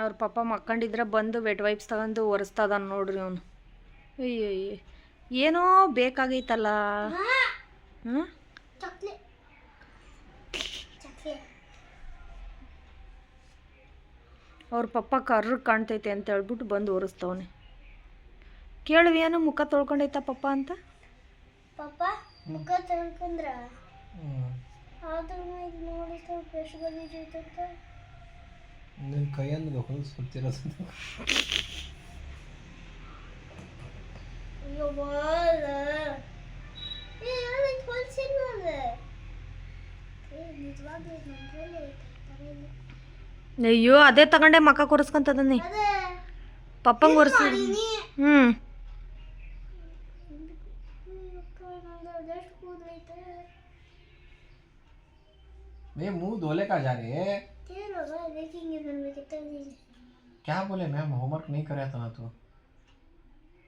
ಅವ್ರ ಪಪ್ಪ ಮಕ್ಕಂಡಿದ್ರೆ ಬಂದು vet wipes ತಗೊಂಡು ಒರೆಸ್ತದ ನೋಡ್ರಿ ಅವನು. ಅಯ್ಯೋ ಏನೋ ಬೇಕಾಗೈತಲ್ಲ. ಹ್ಞೂ ಅವ್ರ ಪಪ್ಪ ಕರ್ರ ಕಾಣ್ತೈತೆ ಅಂತ ಹೇಳ್ಬಿಟ್ಟು ಬಂದು ಒರೆಸ್ತವನೆ. ಕೇಳುವಿ ಏನು ಮುಖ ತೊಳ್ಕೊಂಡೈತ ಪಪ್ಪ ಅಂತ? ಪಪ್ಪ ಮುಖ ತೊಳ್ಕೊಂಡ್ರ? ಆದ್ರೂ ಇದು ನೋಡಿ ಸ್ವಲ್ಪ ಎಷ್ಟು ಗಲೀಜೈತಂತ ನಿನ್ನ ಕೈಯಂದ್ರೆ ಹೊಲ್ಸ್ ಗೊತ್ತಿರೋದು ಅಯ್ಯೋ ಬಾಳ ಏ ಅಲ್ಲಿ ಹೊಲ್ಸಿಲ್ಲ ಅದು ಏ ನಿಜವಾಗ್ಲೂ ಇದು ನನ್ನ ಕೈಲೇ ಐತೆ ತಲೆಯಲ್ಲಿ. ಅಯ್ಯೋ ಅದೇ ತಗೊಂಡೆ ಮಕ್ಕ ಕೊರೆಸ್ಕೊಂತದನ್ನಿ ಅದೇ ಪಪ್ಪಂಗೆ ಒರೆಸಿ ಮಾಡಿನಿ ಹ್ಞೂ ಅಯ್ಯಪ್ಪ ನಂದು ಅದೆಷ್ಟು ಕೂದಲೈತೆ मैं मुंह धोले का जा रहे हैं तेरा बा देखेंगे दिन में कितना दिन क्या बोले मैम होमवर्क नहीं कराया था ना तू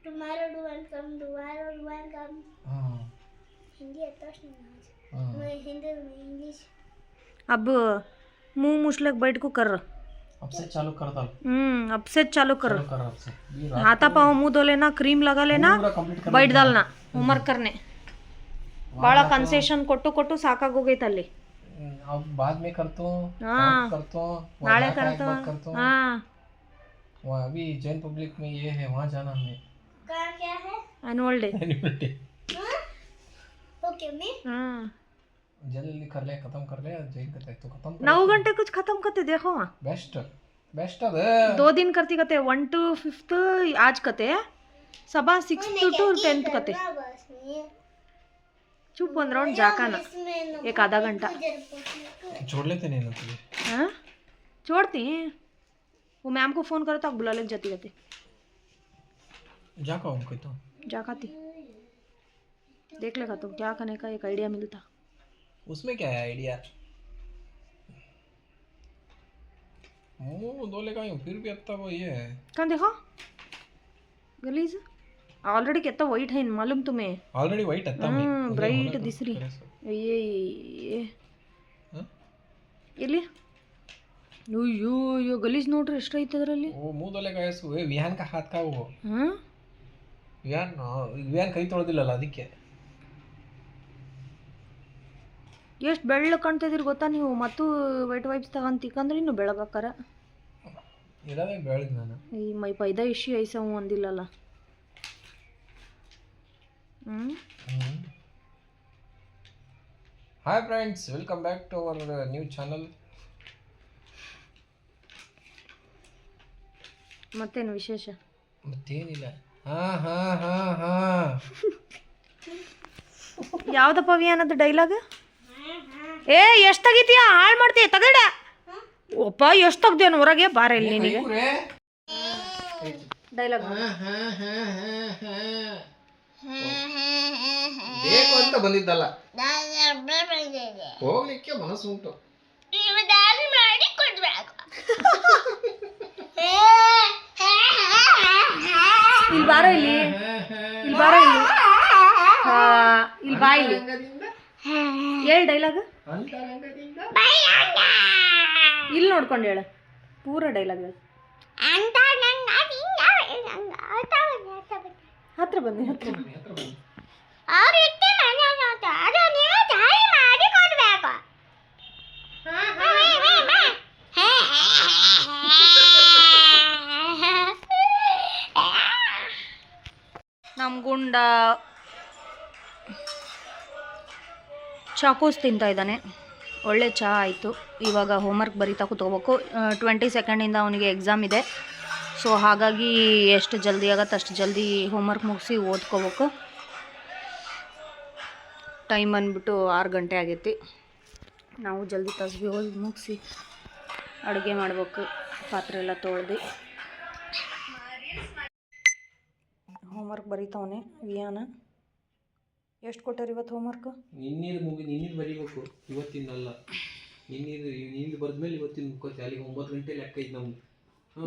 tomorrow do and come tomorrow do and come हाँ हिंदी आता है ना हाँ मैं हिंदी में इंग्लिश अब मुंह मुछलक बैठ को कर अब से चालू कर दल हम्म अब से चालू कर चालू कर अब से ये रात हाथा पाँव मुंह धो लेना क्रीम लगा लेना पूरा कंप्लीट कर ಬೈಟ್ ದಾಲ್ನ ಹೋಮ್ವರ್ಕ್ ಕರ್ನೆ ಭಾಳ ಕನ್ಸೆಷನ್ ಕೊಟ್ಟು ಕೊಟ್ಟು ಸಾಕಾಗೋಗೈತೆ ಅಲ್ಲಿ अब बाद में करता हूँ हाँ। करता हूँ नाले करता हूँ। हाँ। वहाँ अभी जैन पब्लिक में ये है वहाँ जाना हमें। क्या है? Annual day annual day okay मैं? हाँ। जल्दी कर ले खत्म कर ले जैन करते तो खत्म नौ घंटे कुछ खत्म करते देखो वहाँ। बेस्ट बेस्ट अब दो दिन करती करते वन टू फिफ्थ आज करते हैं। सबा सिक्स टू टेंथ करते। चुप बंद रहो जाका ना। एक आधा घंटा। छोड़ लेते नहीं ना तुझे? हाँ? छोड़ती वो मैम को फ़ोन करो तो बुला ले जाती रहती। जा का उनको तो। जाकाती देख लेगा तो क्या करने का एक आइडिया मिलता। उसमें क्या है आइडिया मुँह धो लेगा यूँ फिर भी अब वो ये है। कहाँ देखो? गलीज। ऑलरेडी कितना वाइट है मालूम तुम्हें। ऑलरेडी वाइट है ब्राइट दिस रही ये ये। ಎಲ್ಲಿ? ಅಯ್ಯೋ ಅಯ್ಯೋ ಗಲೀಜ್ ನೋಡ್ರಿ ಎಷ್ಟು ಅದರಲ್ಲಿ? ಓ ಮೂದೊಲೆ ಗಾಯಸು. ಏ ವ್ಯಾನ್ ಕ ಹಾತ್ಕಾವು ಹಾಂ? ವ್ಯಾನ್ ವ್ಯಾನ್ ಕೈ ತೊಳೆದಿಲ್ಲಲ್ಲ ಅದಕ್ಕೆ. ಎಷ್ಟು ಬೆಳ್ಳ ಕಾಣ್ತಿದ್ದೀರಿ ಗೊತ್ತಾ ನೀವು? ಮತ್ತು ವೈಟ್ ವೈಪ್ಸ್ ತಗೊಂತಿಕಂದ್ರೆ ಇನ್ನು ಬೆಳಗಾಕಾರ ಇರೋದೇ ಬೆಳಗ್ಗೆ ನಾನು. ಈ ಮೈ ಪೈದ ಇಶಿ ಐಸವು ಒಂದಿಲ್ಲಲ್ಲ ಹ್ಞೂ hi friends welcome back to our new channel ಮತ್ತೇನು ವಿಶೇಷ? ಮತ್ತೇನಿಲ್ಲ. ಹಾ ಹಾ ಹಾ ಹಾ. ಯಾವ್ದಪ್ಪ ವಿ ಅನ್ನೋದು ಡೈಲಾಗ್ ಏ ಎಷ್ಟು ತೆಗಿತೀಯ? ಹಾಳು ಮಾಡ್ತೀಯ? ತಗಡ ಒಪ್ಪ ಎಷ್ಟು ತೆಗ್ದೇನು ಹೊರಗೆ ಬಾರ ಇಲ್ಲಿ ನಿನಗೆ ಡೈಲಾಗ್ ಬೇಕು ಅಂತ ಬಂದಿದ್ದಲ್ಲ. ಹೋಗ್ಲಿಕ್ಕೆ ಮನಸ್ಸು ಉಂಟು. ಇಲ್ಲಿ ಬಾರ ಇಲ್ಲಿ. ಇಲ್ಲಿ ಬಾರ ಇಲ್ಲಿ. ಹಾ, ಇಲ್ಲಿ ಬಾ ಇಲ್ಲಿ. ಹೇಳು ಡೈಲಾಗ್ ಇಲ್ಲಿ ನೋಡ್ಕೊಂಡು ಹೇಳು. ಪೂರ ಡೈಲಾಗ್ ಹೇಳು. ಹತ್ರ ಬನ್ನಿ ಹತ್ರ ಅದು ನೀವು ಮಾಡಿ ಕೊಡಬೇಕು. ನಮ್ಮ ಗುಂಡ ಚಾಕೂಸ್ ತಿಂತಾ ಇದ್ದಾನೆ. ಒಳ್ಳೆ ಚಹಾ ಆಯಿತು. ಇವಾಗ ಹೋಮ್ವರ್ಕ್ ಬರೀತಾ ಕೂತ್ಕೋಬೇಕು. ಟ್ವೆಂಟಿ ಸೆಕೆಂಡಿಂದ ಅವನಿಗೆ ಎಕ್ಸಾಮ್ ಇದೆ. ಸೊ ಹಾಗಾಗಿ ಎಷ್ಟು ಜಲ್ದಿ ಆಗತ್ತೆ ಅಷ್ಟು ಜಲ್ದಿ ಹೋಮ್ವರ್ಕ್ ಮುಗಿಸಿ ಓದ್ಕೋಬೇಕು. ಟೈಮ್ ಬಂದ್ಬಿಟ್ಟು ಆರು ಗಂಟೆ ಆಗೈತಿ. ನಾವು ಜಲ್ದಿ ತಸ್ಬಿ ಹೋಗಿ ಮುಗಿಸಿ ಅಡುಗೆ ಮಾಡ್ಬೇಕು. ಪಾತ್ರೆ ಎಲ್ಲ ತೊಳ್ದು. ಹೋಮ್ವರ್ಕ್ ಬರೀತಾವನೆ ವಿಯಾನ. ಎಷ್ಟು ಕೊಟ್ಟಾರ ಇವತ್ತು ಹೋಮ್ವರ್ಕ್ ನಿನ್ನಿದು ಮುಗಿ ನಿನ್ನಿದು ಬರೀಬೇಕು. ಇವತ್ತಿನಲ್ಲ ನಿನ್ನಿದು ನಿನ್ನಿದು ಬರೆದ್ಮೇಲೆ ಇವತ್ತಿನ ಮುಕ್ಕೋತಿ ಅಲ್ಲಿಗೆ ಒಂಬತ್ತು ಗಂಟೆ ಲೆಕ್ಕ ನಮ್ದು.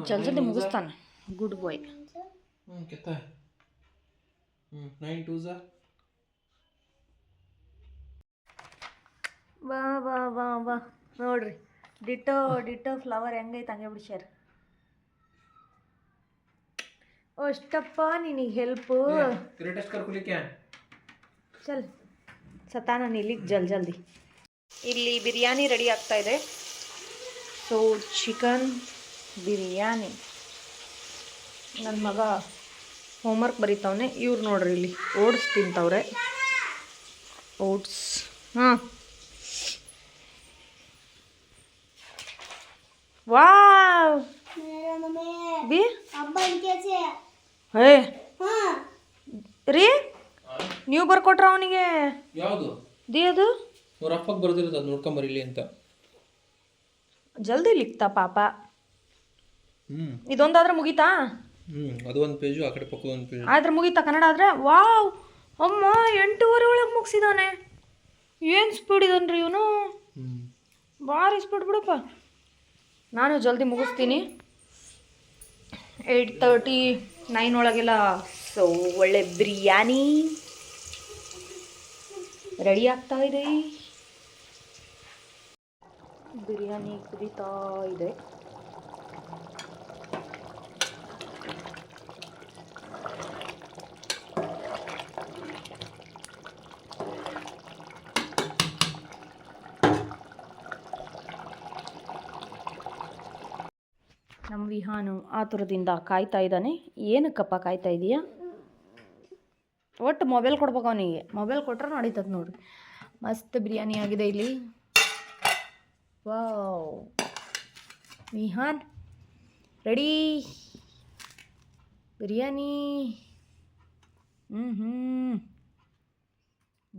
ಜಲ್ದಿ ಜಲ್ದಿ ಮುಗಿಸ್ತಾನೆ. ಗುಡ್ ಬಾಯ್ ಹ್ಞೂ ಕೆತ್ತ. ಹ್ಞೂ ನೈನ್ ಟೂ ಝಾ. ವಾ ವಾ ವಾ ವಾ. ನೋಡ್ರಿ. ಡಿಟೋ ಡಿಟೋ ಫ್ಲವರ್ ಹೆಂಗೈತೆ ಹಂಗೆ ಬಿಡ್ಸ್ಯಾರ. ಅಷ್ಟಪ್ಪ ನಿನಗೆ ಹೆಲ್ಪು ಚಲ್. ಸತಾ ನಾನು ಇಲ್ಲಿಗೆ ಜಲ್ ಜಲ್ದಿ. ಇಲ್ಲಿ ಬಿರಿಯಾನಿ ರೆಡಿ ಆಗ್ತಾ ಇದೆ. So chicken biryani. ನನ್ನ ಮಗ ಹೋಮ್ವರ್ಕ್ ಬರೀತಾವನೆ. ಇವ್ರು ನೋಡ್ರಿ ಇಲ್ಲಿ ಓಟ್ಸ್ ತಿಂತವ್ರೆ. ಓಟ್ಸ್ ಹಾಂ ವಾವ್. ಬಿ? ಅಬ್ಬ ಇಂಕೇಚೆ ಹೇ ರೀ? ನೀವು ಬರ್ಕೊಟ್ರ ಅವನಿಗೆ? ಯಾವುದು? ದಿ ಅದು? ಅವ್ರ ಅಪ್ಪಗೆ ಬರ್ದಿರೋದು ಅದು ನೋಡ್ಕೊಂಬರಿಲಿ ಅಂತ. ಜಲ್ದಿ ಲಿಕ್ತಾ ಪಾಪ. ಹ್ಞೂ ಇದೊಂದಾದ್ರೆ ಮುಗೀತಾ? ಹ್ಞೂ ಅದು ಒಂದು ಪೇಜು ಆ ಕಡೆ ಪಕ್ಕದ ಒಂದು ಪೇಜು ಆದ್ರೆ ಮುಗೀತಾ ಕನ್ನಡ ಆದ್ರೆ? ವಾವ್. ಅಮ್ಮ ಎಂಟೂವರೆ ಒಳಗೆ ಮುಗಿಸಿದಾನೆ. ಏನು ಸ್ಪೀಡ್ ಇದನ್ರಿ ಇವನು? ಭಾರಿ ಸ್ಪೀಡ್ ಬಿಡಪ್ಪ. ನಾನು ಜಲ್ದಿ ಮುಗಿಸ್ತೀನಿ. ಏಯ್ಟ್ ತರ್ಟಿ ನೈನ್ ಒಳಗೆಲ್ಲ ಸೊ ಒಳ್ಳೆ ಬಿರಿಯಾನಿ. ರೆಡಿ ಆಗ್ತಾ ಇದೆ. ಬಿರಿಯಾನಿ ಕುದೀತಾ ಇದೆ ನಮ್ಮ ವಿಹಾನು ಆತುರದಿಂದ ಕಾಯ್ತಾ ಇದ್ದಾನೆ. ಏನಕ್ಕಪ್ಪ ಕಾಯ್ತಾ ಇದೀಯಾ? ಒಟ್ಟು ಮೊಬೈಲ್ ಕೊಡ್ಬೇಕು ಅವನಿಗೆ. ಮೊಬೈಲ್ ಕೊಟ್ರೆ ನಡೀತದೆ ನೋಡಿ ಮಸ್ತ್ ಬಿರಿಯಾನಿ ಆಗಿದೆ ಇಲ್ಲಿ. ವಾವ್. ವಿಹಾನ್ ರೆಡಿ ಬಿರಿಯಾನಿ. ಹ್ಞೂ ಹ್ಞೂ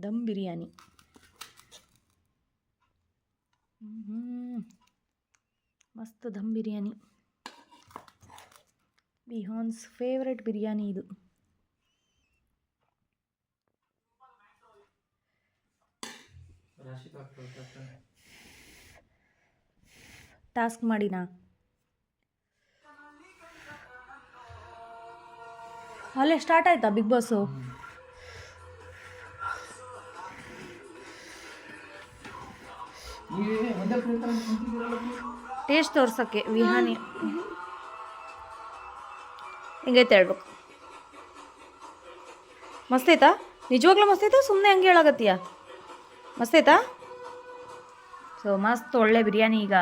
ದಮ್ ಬಿರಿಯಾನಿ. ಹ್ಞೂ ಮಸ್ತ್ ದಮ್ ಬಿರಿಯಾನಿ. ವಿಹಾನ್ಸ್ ಫೇವ್ರೆಟ್ ಬಿರಿಯಾನಿ ಇದು. ಟಾಸ್ಕ್ ಮಾಡಿನಾ? ಅಲ್ಲೇ ಸ್ಟಾರ್ಟ್ ಆಯ್ತಾ ಬಿಗ್ ಬಾಸು? ಟೇಸ್ಟ್ ತೋರ್ಸೋಕ್ಕೆ ವಿಹಾನಿ ಹಿಂಗೈತೆ ಹೇಳ್ಬೇಕು. ಮಸ್ತೈತಾ ನಿಜವಾಗ್ಲೂ ಮಸ್ತೈತಾ ಸುಮ್ಮನೆ ಹಂಗೆ ಹೇಳಾಗತ್ತೀಯ ಮಸ್ತೈತಾ ಸೊ ಮಸ್ತ್ ಒಳ್ಳೆ ಬಿರಿಯಾನಿ ಈಗ.